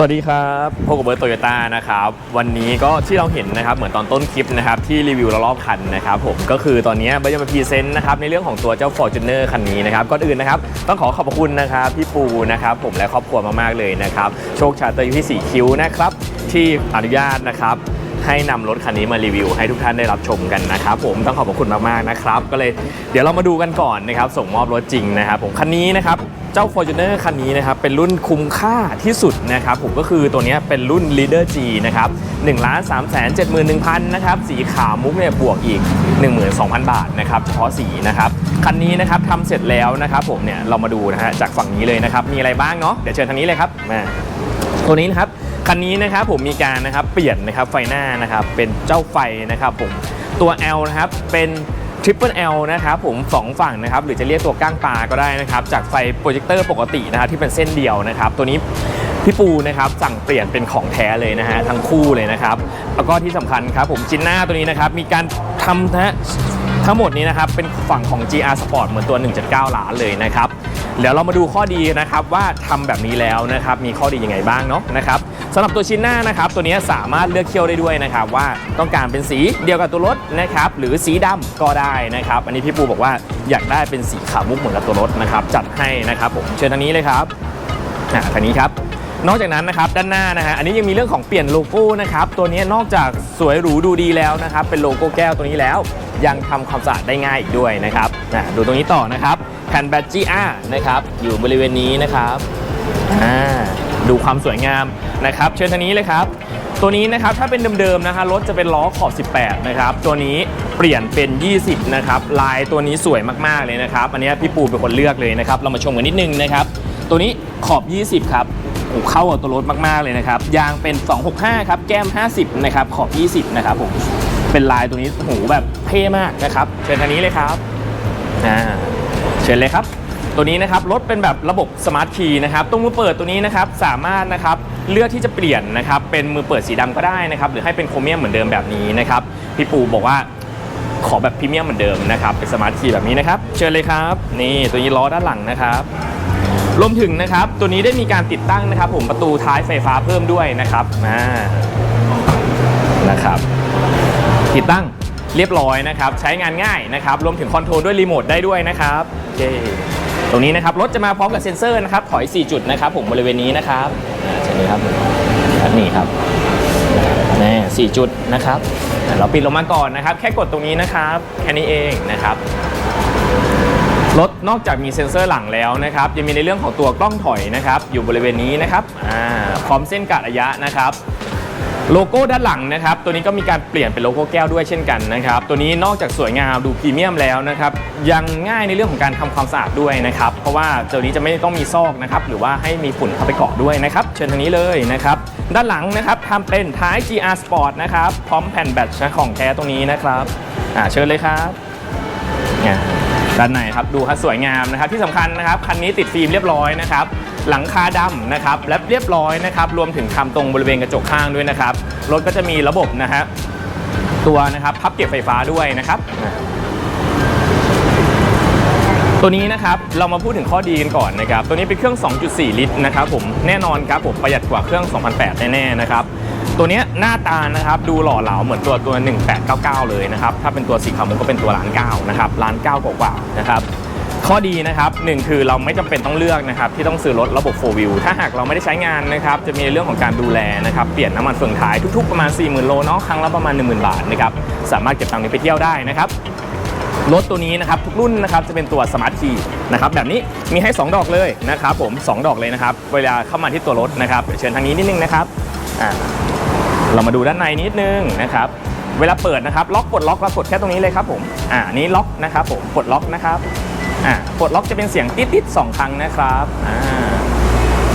สวัสดีครับพบกับเบิร์ตโตโยต้านะครับ วันนี้ก็ที่เราเห็นนะครับ เหมือนตอนต้นคลิปนะครับ ที่รีวิวรอบคันนะครับผมก็คือตอนนี้เบิร์ตจะมาพรีเซนต์นะครับ ในเรื่องของตัวเจ้า Fortuner คันนี้นะครับ ก่อนอื่นนะครับ ต้องขอขอบคุณนะครับ พี่ปูนะครับ ผมและครอบครัวมาก ๆ เลยนะครับ โชคชาตอร์อยู่ที่ 4 คิ้วนะครับ ที่อนุญาตนะครับ ให้นำรถคันนี้มารีวิวให้ทุกท่านได้รับชมกันนะครับผมต้องขอบพระคุณมากๆนะครับ ก็เลยเดี๋ยวเรามาดูกันก่อนนะครับ ส่งมอบรถจริงนะครับผมคันนี้นะครับเจ้า Fortuner คันนี้นะครับเป็นรุ่นคุ้มค่าที่สุดนะครับผมก็คือตัวนี้เป็นรุ่น Leader G นะครับ1 3 7 1 0 0 0นะครับสีขาวมุกเนี่ยบวกอีก 12,000 บาทนะครับเฉพาะสีนะครับคันนี้นะครับทำเสร็จแล้วนะครับผมเนี่ยเรามาดูนะฮะจากฝั่งนี้เลยนะครับมีอะไรบ้างเนาะเดี๋ยวเชิญทางนี้เลยครับมาตัวนี้นะครับ คันนี้นะครับผมมีการนะครับเปลี่ยนนะครับไฟหน้านะครับเป็นเจ้าไฟนะครับผมตัว L นะครับเป็น Triple L นะครับผมสองฝั่งนะครับหรือจะเรียกตัวก้างปลาก็ได้นะครับจากไฟโปรเจคเตอร์ปกตินะครับที่เป็นเส้นเดียวนะครับตัวนี้พี่ปูนะครับสั่งเปลี่ยนเป็นของแท้เลยนะฮะทั้งคู่เลยนะครับแล้วก็ที่สำคัญครับผมชิ้นหน้าตัวนี้นะครับมีการทำนะฮะทั้งหมดนี้นะครับเป็นฝั่งของ GR Sport เหมือนตัว 1.9 ล้านเลยนะครับเดี๋ยวเรามาดูข้อดีนะครับว่าทำแบบนี้แล้วนะครับมีข้อดียังไงบ้างเนาะนะครับ สำหรับตัวชิ้นหน้านะครับตัวนี้สามารถเลือกเคี่ยวได้ด้วยนะครับว่าต้องการเป็นสีเดียวกับตัวรถนะครับหรือสีดำก็ได้นะครับอันนี้พี่ปูบอกว่าอยากได้เป็นสีขาวมุกเหมือนกับตัวรถนะครับจัดให้นะครับผมเชิญทางนี้เลยครับอ่าทางนี้ครับนอกจากนั้นนะครับด้านหน้านะฮะอันนี้ยังมีเรื่องของเปลี่ยนโลโก้นะครับตัวนี้นอกจากสวยหรูดูดีแล้วนะครับเป็นโลโก้แก้วตัวนี้แล้ว ยังทำความสะอาดได้ง่ายอีกด้วยนะครับอะดูตรงนี้ต่อนะครับแผ่นแบต GR นะครับอยู่บริเวณนี้นะครับอ่าดูความสวยงาม นะครับเชิญทางนี้เลยครับ ตัวนี้นะครับถ้าเป็นเดิมๆนะคะรถจะเป็นล้อขอบ 18 นะครับ ตัวนี้เปลี่ยนเป็น 20 นะครับ ลายตัวนี้สวยมากๆเลยนะครับ อันนี้พี่ปูเป็นคนเลือกเลยนะครับ เรามาชมกันนิดนึงนะครับ ตัวนี้ขอบ 20 ครับโอ้เข้ากับตัวรถมากๆเลยนะครับ ยางเป็น 265 ครับ แก้ม 50 นะครับ ขอบ 20 นะครับผม เป็นลายตัวนี้โหแบบเท่มากนะครับ เชิญทางนี้เลยครับ อ่า เชิญเลยครับ ตัวนี้นะครับรถเป็นแบบระบบสมาร์ทคีย์นะครับตรงมือเปิดตัวนี้นะครับสามารถนะครับเลือกที่จะเปลี่ยนนะครับเป็นมือเปิดสีดำก็ได้นะครับหรือให้เป็นโครเมียมเหมือนเดิมแบบนี้นะครับพี่ปูบอกว่าขอแบบพรีเมียมเหมือนเดิมนะครับเป็นสมาร์ทคีย์แบบนี้นะครับเชิญเลยครับนี่ตัวนี้ล้อด้านหลังนะครับรวมถึงนะครับตัวนี้ได้มีการติดตั้งนะครับ ผมประตูท้ายไฟฟ้าเพิ่มด้วยนะครับอ่านะครับ ติดตั้งเรียบร้อยนะครับ ใช้งานง่ายนะครับ รวมถึงคอนโทรลด้วยรีโมทได้ด้วยนะครับโอเค ตรงนี้นะครับรถจะมาพร้อมกับเซ็นเซอร์นะครับถอย 4 จุดนะครับผมบริเวณนี้นะครับอ่าเช่นนี้ครับแบบนี้ครับนี่สี่จุดนะครับเราปิดลงมาก่อนนะครับ แค่กดตรงนี้นะครับแค่นี้เองนะครับรถนอกจากมีเซ็นเซอร์หลังแล้วนะครับยังมีในเรื่องของตัวกล้องถอยนะครับ อยู่บริเวณนี้นะครับอ่าพร้อมเส้นกะระยะนะครับ โลโก้ด้านหลังนะครับ ตัวนี้ก็มีการเปลี่ยนเป็นโลโก้แก้วด้วยเช่นกันนะครับ ตัวนี้นอกจากสวยงามดูพรีเมียมแล้วนะครับ ยังง่ายในเรื่องของการทำความสะอาดด้วยนะครับ เพราะว่าตัวนี้จะไม่ต้องมีซอกนะครับ หรือว่าให้มีฝุ่นเข้าไปเกาะด้วยนะครับ เชิญทางนี้เลยนะครับ ด้านหลังนะครับทำเป็นท้าย GR Sport นะครับ พร้อมแผ่นแบตของแท้ตรงนี้นะครับ อ่า เชิญเลยครับอ่า ด้านในครับดูครับสวยงามนะครับที่สำคัญนะครับคันนี้ติดฟิล์มเรียบร้อยนะครับหลังคาดำนะครับและเรียบร้อยนะครับรวมถึงทำตรงบริเวณกระจกข้างด้วยนะครับรถก็จะมีระบบนะฮะตัวนะครับพับเก็บไฟฟ้าด้วยนะครับตัวนี้นะครับเรามาพูดถึงข้อดีกันก่อนนะครับตัวนี้เป็นเครื่อง 2.4 ลิตรนะครับผมแน่นอนครับผมประหยัดกว่าเครื่อง 2008 แน่ๆนะครับ ตัวนี้หน้าตานะครับดูหล่อเหลาเหมือนตัวตัว 1899 เลยนะครับ ถ้าเป็นตัวสีขาวมันก็เป็นตัวล้านเก้านะครับล้านเก้ากว่าๆนะครับข้อดีนะครับหนึ่งคือเราไม่จำเป็นต้องเลือกนะครับที่ต้องซื้อรถระบบ4 wheel ถ้าหากเราไม่ได้ใช้งานนะครับจะมีเรื่องของการดูแลนะครับเปลี่ยนน้ำมันเฟืองท้ายทุกๆประมาณ 40,000 โลเนาะครั้งละประมาณ 10,000 บาทนะครับสามารถเก็บตังค์นี้ไปเที่ยวได้นะครับรถตัวนี้นะครับทุกรุ่นนะครับจะเป็นตัวสมาร์ทคีย์นะครับแบบนี้มีให้ 2 ดอกเลยนะครับผม 2 ดอกเลยนะครับ เวลาเข้ามาที่ตัวรถนะครับเชิญทางนี้นิดนึงนะครับอ่า เรามาดูด้านในนิดนึงนะครับเวลาเปิดนะครับล็อกกดล็อกเรากดแค่ตรงนี้เลยครับผมอ่านี้ล็อกนะครับผมกดล็อกนะครับอ่ากดล็อกจะเป็นเสียงติ๊ดติ๊ดสองครั้งนะครับอ่า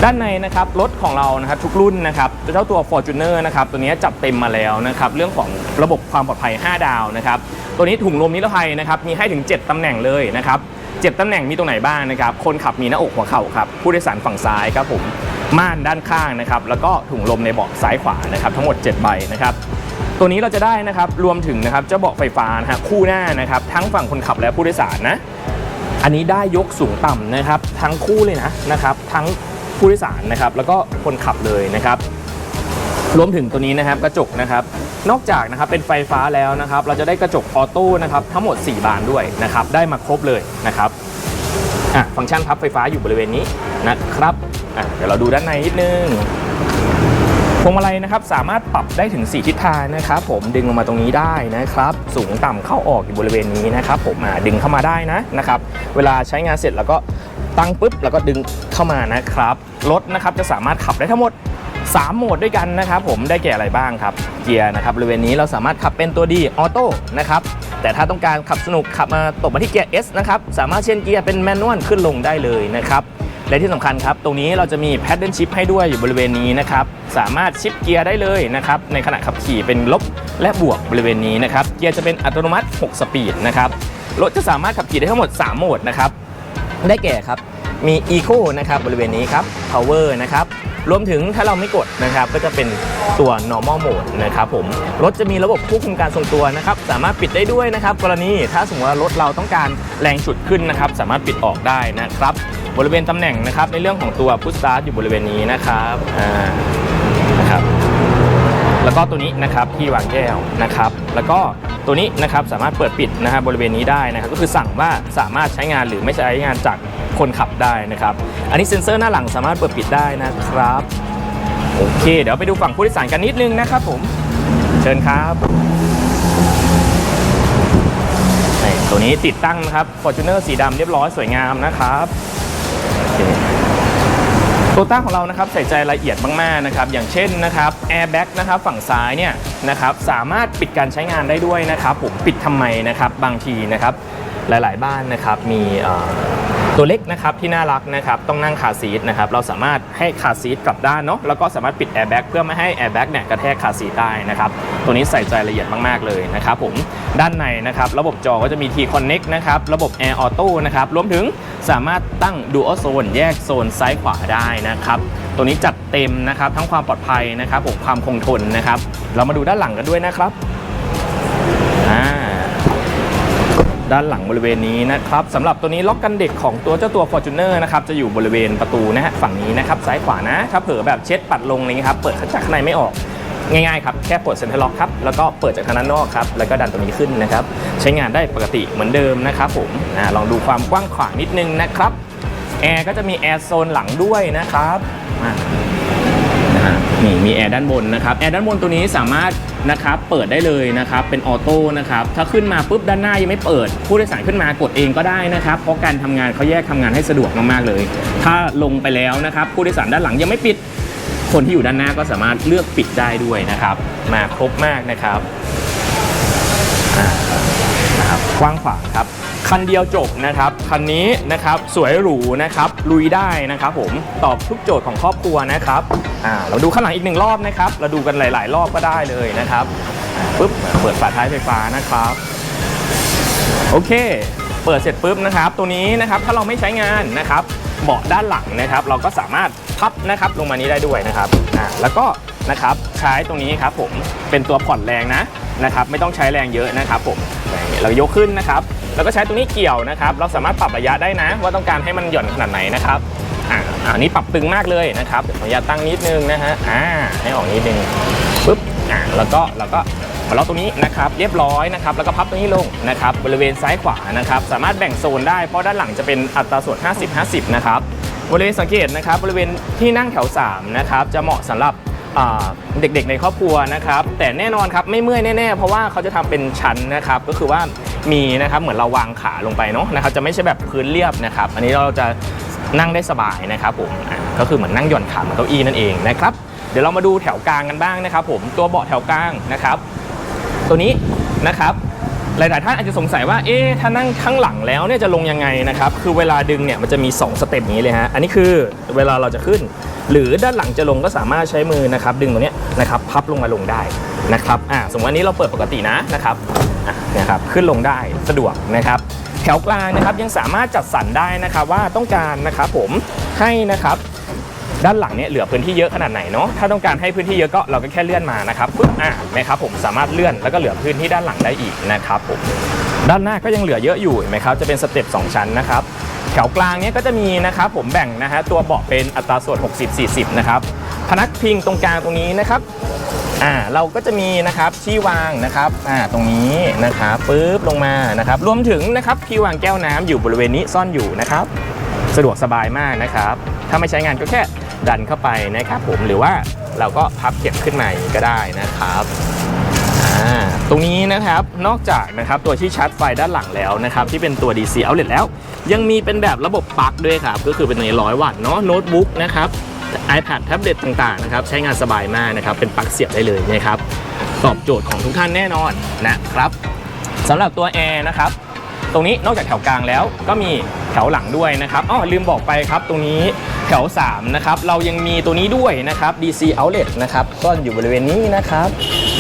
ด้านในนะครับรถของเรานะครับทุกรุ่นนะครับเจ้าตัว Fortuner นะครับตัวนี้จัดเต็มมาแล้วนะครับเรื่องของระบบความปลอดภัย 5 ดาวนะครับตัวนี้ถุงลมนิรภัยนะครับมีให้ถึง 7 ตำแหน่งเลยนะครับ7ตำแหน่งมีตรงไหนบ้างนะครับคนขับมีหน้าอกหัวเข่าครับผู้โดยสารฝั่งซ้ายครับผม ม่านด้านข้างนะครับแล้วก็ถุงลมในเบาะซ้ายขวานะครับทั้งหมด 7 ใบนะครับตัวนี้เราจะได้นะครับรวมถึงนะครับเจ้าเบาะไฟฟ้านะฮะคู่หน้านะครับทั้งฝั่งคนขับและผู้โดยสารนะอันนี้ได้ยกสูงต่ำนะครับทั้งคู่เลยนะนะครับทั้งผู้โดยสารนะครับแล้วก็คนขับเลยนะครับรวมถึงตัวนี้นะครับกระจกนะครับนอกจากนะครับเป็นไฟฟ้าแล้วนะครับ เราจะได้กระจกออโต้นะครับทั้งหมด 4 บานด้วยนะครับได้มาครบเลยนะครับอะฟังก์ชันพับไฟฟ้าอยู่บริเวณนี้นะครับ อะเดี๋ยวเราดูด้านในนิดนึงพวงมาลัยนะครับสามารถปรับได้ถึง 4 ทิศทางนะครับผมดึงลงมาตรงนี้ได้นะครับ สูงต่ำเข้าออกอยู่บริเวณนี้นะครับ ผมดึงเข้ามาได้นะนะครับ เวลาใช้งานเสร็จแล้วก็ตั้งปุ๊บแล้วก็ดึงเข้ามานะครับรถนะครับจะสามารถขับได้ทั้งหมด 3 โหมดด้วยกันนะครับ ผมได้แก่อะไรบ้างครับ เกียร์นะครับบริเวณนี้เราสามารถขับเป็นตัวดีออโต้นะครับแต่ถ้าต้องการขับสนุกขับมาตกมาที่เกียร์ S นะครับสามารถเช่นเกียร์เป็นแมนนวลขึ้นลงได้เลยนะครับ และที่สำคัญครับ ตรงนี้เราจะมีแพดเดิลชิพให้ด้วยอยู่บริเวณนี้นะครับ สามารถชิปเกียร์ได้เลยนะครับ ในขณะขับขี่เป็นลบและบวกบริเวณนี้นะครับ เกียร์จะเป็นอัตโนมัติ 6 สปีดนะครับ รถจะสามารถขับขี่ได้ทั้งหมด 3 โหมดนะครับ ได้แก่ครับ มี Eco นะครับบริเวณนี้ครับ Power นะครับรวมถึงถ้าเราไม่กดนะครับก็จะเป็นตัว normal mode นะครับผมรถจะมีระบบควบคุมการทรงตัวนะครับสามารถปิดได้ด้วยนะครับ กรณีถ้าสมมติว่ารถเราต้องการแรงฉุดขึ้นนะครับ สามารถปิดออกได้นะครับ บริเวณตำแหน่งนะครับ ในเรื่องของตัว push start อยู่บริเวณนี้นะครับอ่านะครับแล้วก็ตัวนี้นะครับที่วางแก้วนะครับ แล้วก็ตัวนี้นะครับสามารถเปิดปิดนะครับบริเวณนี้ได้นะครับก็คือสั่งว่าสามารถใช้งานหรือไม่ใช้งานจากคนขับได้นะครับ อันนี้เซ็นเซอร์หน้าหลังสามารถเปิดปิดได้นะครับโอเค เดี๋ยวไปดูฝั่งผู้โดยสารกันนิดนึงนะครับผมเชิญครับตัวนี้ติดตั้งนะครับ Fortuner สีดำเรียบร้อยสวยงามนะครับ เคโตต้าของเรานะครับใส่ใจรายละเอียดมากๆนะครับอย่างเช่นนะครับแอร์แบ็กนะครับฝั่งซ้ายเนี่ยนะครับสามารถปิดการใช้งานได้ด้วยนะครับผมปิดทำไมนะครับบางทีนะครับหลายๆ บ้านนะครับมี ตัวเล็กนะครับที่น่ารักนะครับต้องนั่งคาซีทนะครับเราสามารถให้คาซีทกลับด้านเนาะแล้วก็สามารถปิดแอร์แบ็กเพื่อไม่ให้แอร์แบ็กเนี่ยกระแทกคาซีทได้นะครับตัวนี้ใส่ใจละเอียดมากๆเลยนะครับผมด้านในนะครับระบบจอก็จะมี T Connect นะครับระบบ Air Auto นะครับรวมถึงสามารถตั้ง Dual Zone แยกโซนซ้ายขวาได้นะครับตัวนี้จัดเต็มนะครับทั้งความปลอดภัยนะครับผมความคงทนนะครับเรามาดูด้านหลังกันด้วยนะครับ ด้านหลังบริเวณนี้นะครับสำหรับตัวนี้ล็อกกันเด็กของตัวเจ้าตัว Fortuner นะครับจะอยู่บริเวณประตูนะฮะฝั่งนี้นะครับซ้ายขวานะถ้าเผลอแบบเช็ดปัดลงอะไรเงี้ยครับเปิดจากข้างในไม่ออกง่ายๆครับแค่ปิดเซ็นทรัลล็อกครับแล้วก็เปิดจากทางด้านนอกครับแล้วก็ดันตัวนี้ขึ้นนะครับใช้งานได้ปกติเหมือนเดิมนะครับผมอ่าลองดูความกว้างขวางนิดนึงนะครับแอร์ก็จะมีแอร์โซนหลังด้วยนะครับ อ่านี่มีแอร์ด้านบนนะครับแอร์ด้านบนตัวนี้สามารถนะครับเปิดได้เลยนะครับเป็นออโต้นะครับถ้าขึ้นมาปุ๊บด้านหน้ายังไม่เปิด ผู้โดยสารขึ้นมากดเองก็ได้นะครับ เพราะการทำงานเขาแยกทำงานให้สะดวกมากๆเลย ถ้าลงไปแล้วนะครับ ผู้โดยสารด้านหลังยังไม่ปิด คนที่อยู่ด้านหน้าก็สามารถเลือกปิดได้ด้วยนะครับมาครบมากนะครับนะครับกว้างขวางครับ คันเดียวจบนะครับ คันนี้นะครับสวยหรูนะครับลุยได้นะครับผมตอบทุกโจทย์ของครอบครัวนะครับอ่าเราดูข้างหลังอีกหนึ่งรอบนะครับ เราดูกันหลาย ๆ รอบก็ได้เลยนะครับปุ๊บเปิดฝาท้ายไฟฟ้านะครับ โอเค เปิดเสร็จปุ๊บนะครับ ตัวนี้นะครับถ้าเราไม่ใช้งานนะครับเบาะด้านหลังนะครับ เราก็สามารถพับนะครับลงมานี้ได้ด้วยนะครับอ่าแล้วก็นะครับใช้ตรงนี้ครับผมเป็นตัวผ่อนแรงนะนะครับ ไม่ต้องใช้แรงเยอะนะครับผม เรายกขึ้นนะครับ แล้วก็ใช้ตรงนี้เกี่ยวนะครับ เราสามารถปรับระยะได้นะ ว่าต้องการให้มันหย่อนขนาดไหนนะครับอ่าอันนี้ปรับตึงมากเลยนะครับเดี๋ยวขออนุญาตตั้งนิดนึงนะฮะอ่าให้ออกนิดนึงปุ๊บอ่าแล้วก็แล้วก็มาล็อกตรงนี้นะครับเรียบร้อยนะครับแล้วก็พับตรงนี้ลงนะครับบริเวณซ้ายขวานะครับสามารถแบ่งโซนได้เพราะด้านหลังจะเป็นอัตราส่วน 50-50 นะครับบริเวณสังเกตนะครับบริเวณที่นั่งแถว3นะครับจะเหมาะสำหรับ เด็กๆในครอบครัวนะครับ แต่แน่นอนครับไม่เมื่อยแน่ๆ เพราะว่าเขาจะทำเป็นชั้นนะครับ ก็คือว่ามีนะครับเหมือนเราวางขาลงไปเนาะนะครับ จะไม่ใช่แบบพื้นเรียบนะครับ อันนี้เราจะนั่งได้สบายนะครับผมก็คือเหมือนนั่งหย่อนขาเหมือนเก้าอี้นั่นเองนะครับ เดี๋ยวเรามาดูแถวกลางกันบ้างนะครับ ผมตัวเบาะแถวกลางนะครับ ตัวนี้นะครับ หลาย ๆ ท่านอาจจะสงสัยว่า เอ๊ะ ถ้านั่งข้างหลังแล้วเนี่ยจะลงยังไงนะครับ คือเวลาดึงเนี่ยมันจะมี 2 สเต็ปอย่างนี้เลยฮะ อันนี้คือเวลาเราจะขึ้น หรือด้านหลังจะลงก็สามารถใช้มือนะครับ ดึงตรงนี้นะครับ พับลงมาลงได้นะครับ อ่า สมมติวันนี้เราเปิดปกตินะนะครับ อะเนี่ยครับ ขึ้นลงได้สะดวกนะครับ แถวกลางนะครับยังสามารถจัดสรรได้นะครับว่าต้องการนะครับผมให้นะครับ ด้านหลังเนี่ยเหลือพื้นที่เยอะขนาดไหนเนาะถ้าต้องการให้พื้นที่เยอะก็เราก็แค่เลื่อนมานะครับปึ๊บอ่านะครับผมสามารถเลื่อนแล้วก็เหลือพื้นที่ด้านหลังได้อีกนะครับผมด้านหน้าก็ยังเหลือเยอะอยู่เห็นไหมครับจะเป็นสเต็ป2ชั้นนะครับแถวกลางเนี้ยก็จะมีนะครับผมแบ่งนะฮะตัวเบาะเป็นอัตราส่วน 60-40 นะครับพนักพิงตรงกลางตรงนี้นะครับอ่าเราก็จะมีนะครับที่วางนะครับอ่าตรงนี้นะครับปึ๊บลงมานะครับรวมถึงนะครับที่วางแก้วน้ำอยู่บริเวณนี้ซ่อนอยู่นะครับ สะดวกสบายมากนะครับ ถ้าไม่ใช้งานก็แค่ ดันเข้าไปนะครับผมหรือว่าเราก็พับเก็บขึ้นมาก็ได้นะครับอ่าตรงนี้นะครับนอกจากนะครับตัวที่ชาร์จไฟด้านหลังแล้วนะครับที่เป็นตัว DC outlet แล้ว ยังมีเป็นแบบระบบปลั๊กด้วยครับ ก็คือเป็นในร้อยวัตต์เนาะโน้ตบุ๊กนะครับ iPad แท็บเล็ตต่างๆนะครับใช้งานสบายมากนะครับเป็นปลั๊กเสียบได้เลยนะครับตอบโจทย์ของทุกท่านแน่นอนนะครับสำหรับตัวแอร์นะครับตรงนี้นอกจากแถวกลางแล้วก็มีแถวหลังด้วยนะครับอ๋อลืมบอกไปครับตรงนี้ ถว 3 นะครับ เรายังมีตัวนี้ด้วยนะครับ DC outlet นะครับซ่อนอยู่บริเวณนี้นะครับ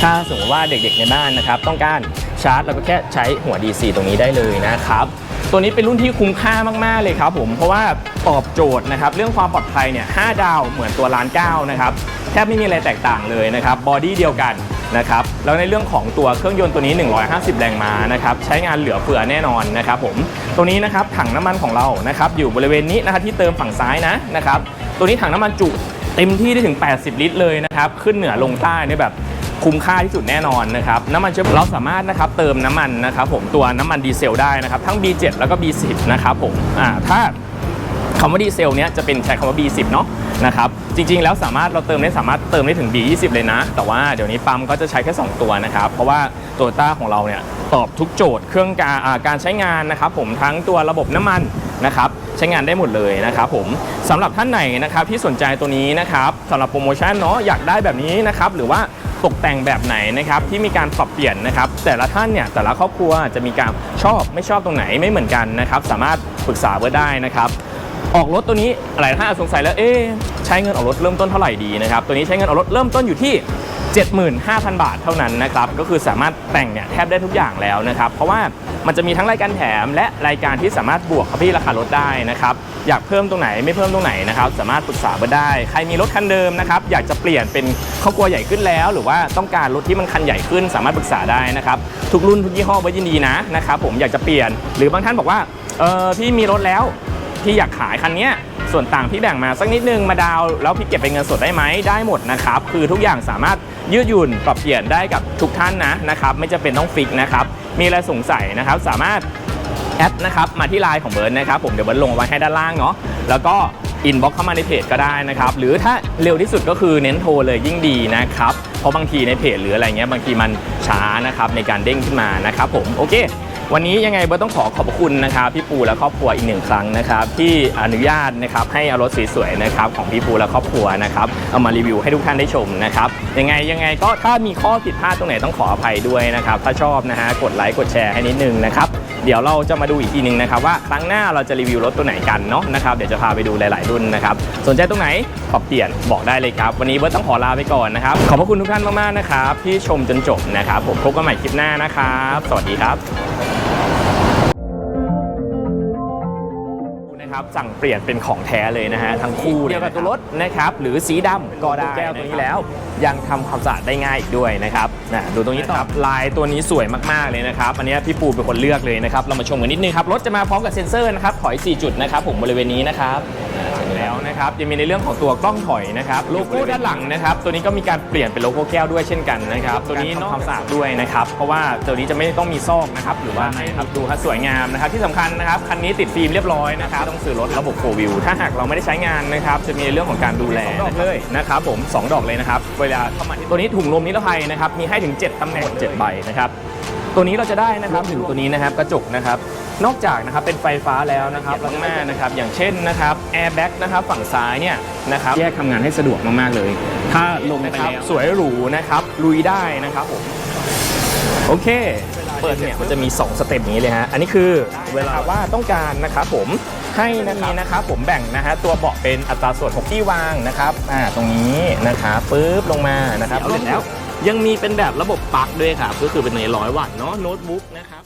ถ้าสมมติว่าเด็กๆในบ้านนะครับ ต้องการชาร์จเราก็แค่ใช้หัว DC ตรงนี้ได้เลยนะครับตัวนี้เป็นรุ่นที่คุ้มค่ามาก ๆ เลยครับผม เพราะว่าตอบโจทย์นะครับ เรื่องความปลอดภัยเนี่ย5ดาวเหมือนตัวล้านเก้านะครับ แทบไม่มีอะไรแตกต่างเลยนะครับ บอดี้เดียวกัน นะครับแล้วในเรื่องของตัวเครื่องยนต์ตัวนี้ 150 แรงม้านะครับใช้งานเหลือเฟือแน่นอนนะครับผมตัวนี้นะครับถังน้ำมันของเรานะครับอยู่บริเวณนี้นะครับที่เติมฝั่งซ้ายนะนะครับตัวนี้ถังน้ำมันจุเต็มที่ได้ถึง 80 ลิตรเลยนะครับขึ้นเหนือลงใต้เนี่ยแบบคุ้มค่าที่สุดแน่นอนนะครับน้ำมันเชื้อเพลิงเราสามารถนะครับเติมน้ำมันนะครับผมตัวน้ำมันดีเซลได้นะครับทั้ง B7 แล้วก็ B10 นะครับผมอ่าถ้า คำว่าดีเซลเนี้ยจะเป็นใช้คำว่า B10 เนาะนะครับจริงๆแล้วสามารถเราเติมได้สามารถเติมได้ถึง B20 เลยนะ แต่ว่าเดี๋ยวนี้ปั๊มก็จะใช้แค่ 2 ตัวนะครับ เพราะว่าโตโยต้าของเราเนี่ยตอบทุกโจทย์เครื่องการการใช้งานนะครับผมทั้งตัวระบบน้ำมันนะครับใช้งานได้หมดเลยนะครับผมสำหรับท่านไหนนะครับที่สนใจตัวนี้นะครับสำหรับโปรโมชั่นเนาะอยากได้แบบนี้นะครับหรือว่าตกแต่งแบบไหนนะครับที่มีการปรับเปลี่ยนนะครับแต่ละท่านเนี่ยแต่ละครอบครัวจะมีการชอบไม่ชอบตรงไหนไม่เหมือนกันนะครับสามารถปรึกษาเบอร์ได้นะครับ ออกรถตัวนี้หลายท่านอาจสงสัยแล้วเอ๊ใช้เงินออกรถเริ่มต้นเท่าไหร่ดีนะครับตัวนี้ใช้เงินออกรถเริ่มต้นอยู่ที่ 75,000 บาทเท่านั้นนะครับก็คือสามารถแต่งเนี่ยแทบได้ทุกอย่างแล้วนะครับเพราะว่ามันจะมีทั้งรายการแถมและรายการที่สามารถบวกเข้าที่ราคารถได้นะครับอยากเพิ่มตรงไหนไม่เพิ่มตรงไหนนะครับสามารถปรึกษาเบอร์ได้ ใครมีรถคันเดิมนะครับอยากจะเปลี่ยนเป็นครอบครัวใหญ่ขึ้นแล้ว หรือว่าต้องการรถที่มันคันใหญ่ขึ้น สามารถปรึกษาได้นะครับทุกรุ่นทุกยี่ห้อเบอร์ยินดีนะนะครับผมอยากจะเปลี่ยน หรือบางท่านบอกว่าเออพี่มีรถแล้ว พี่อยากขายคันนี้ส่วนต่างพี่แบ่งมาสักนิดนึงมาดาวแล้วพี่เก็บเป็นเงินสดได้ไหมได้หมดนะครับ คือทุกอย่างสามารถยืดหยุ่นปรับเปลี่ยนได้กับทุกท่านนะนะครับไม่จำเป็นต้องฟิกนะครับมีอะไรสงสัยนะครับสามารถแอดนะครับมาที่ไลน์ของเบิร์นนะครับผมเดี๋ยวเบิร์นลงไว้ให้ด้านล่างเนาะแล้วก็อินบ็อกเข้ามาในเพจก็ได้นะครับ หรือถ้าเร็วที่สุดก็คือเน้นโทรเลยยิ่งดีนะครับ เพราะบางทีในเพจหรืออะไรเงี้ยบางทีมันช้านะครับในการเด้งขึ้นมานะครับผมโอเค วันนี้ยังไงเบิร์ตต้องขอขอบคุณนะครับพี่ปูและครอบครัวอีกหนึ่งครั้งนะครับที่อนุญาตนะครับให้เอารถสวยๆนะครับของพี่ปูและครอบครัวนะครับเอามารีวิวให้ทุกท่านได้ชมนะครับยังไงยังไงก็ถ้ามีข้อผิดพลาดตรงไหนต้องขออภัยด้วยนะครับถ้าชอบนะฮะกดไลค์กดแชร์ให้นิดนึงนะครับ เดี๋ยวเราจะมาดูอีกทีหนึงนะครับว่าครั้งหน้าเราจะรีวิวรถตัวไหนกันเนาะนะครับเดี๋ยวจะพาไปดูหลาย ๆ รุ่นนะครับสนใจตรงไหนปรับเปลี่ยนบอกได้เลยครับ วันนี้เบิร์ตต้องขอลาไปก่อนนะครับขอบพระคุณทุกท่านมาก ๆ นะครับที่ชมจนจบนะครับผมพบกันใหม่คลิปหน้านะครับ สวัสดีครับ นะครับสั่งเปลี่ยนเป็นของแท้เลยนะฮะทั้งคู่เดียวกับตัวรถนะครับหรือสีดำก็ได้แก้วตัวนี้แล้ว ยังทำความสะอาดได้ง่ายอีกด้วยนะครับนะดูตรงนี้ต่อลายตัวนี้สวยมากๆเลยนะครับอันนี้พี่ปูเป็นคนเลือกเลยนะครับเรามาชมกันนิดนึงครับรถจะมาพร้อมกับเซ็นเซอร์นะครับถอย 4 จุดนะครับผมบริเวณนี้นะครับ นะครับยังมีในเรื่องของตัวกล้องถอยนะครับโลโก้ด้านหลังนะครับตัวนี้ก็มีการเปลี่ยนเป็นโลโก้แก้วด้วยเช่นกันนะครับตัวนี้นอกความสะอาดด้วยนะครับเพราะว่าตัวนี้จะไม่ต้องมีซอกนะครับหรือว่านะครับดูฮะสวยงามนะครับที่สำคัญนะครับคันนี้ติดฟิล์มเรียบร้อยนะครับต้องซื้อรถระบบโฟวิวถ้าหากเราไม่ได้ใช้งานนะครับจะมีเรื่องของการดูแลดอกเลยนะครับผมสองดอกเลยนะครับเวลาเข้ามาที่ตัวนี้ถุงลมนิรภัยนะครับมีให้ถึง 7ตำแหน่ง7ใบนะครับ ตัวนี้เราจะได้นะครับถึงตัวนี้นะครับกระจกนะครับ นอกจากนะครับเป็นไฟฟ้าแล้วนะครับข้างหน้านะครับอย่างเช่นนะครับแอร์แบ็กนะครับฝั่งซ้ายเนี่ยนะครับแยกทำงานให้สะดวกมากๆเลย ถ้าลงนะครับสวยหรูนะครับลุยได้นะครับผมโอเคเปิดเนี่ยมันจะมี 2 สเต็ปนี้เลยฮะอันนี้คือเวลาว่าต้องการนะครับผมให้นะครับนะครับผมแบ่งนะฮะตัวเบาะเป็นอัตราส่วน 6 ที่วางนะครับอ่าตรงนี้นะครับปึ๊บลงมานะครับเสร็จแล้ว ยังมีเป็นแบบระบบปลั๊กด้วยครับก็คือเป็นในร้อยวัตต์เนาะโน้ตบุ๊กนะครับ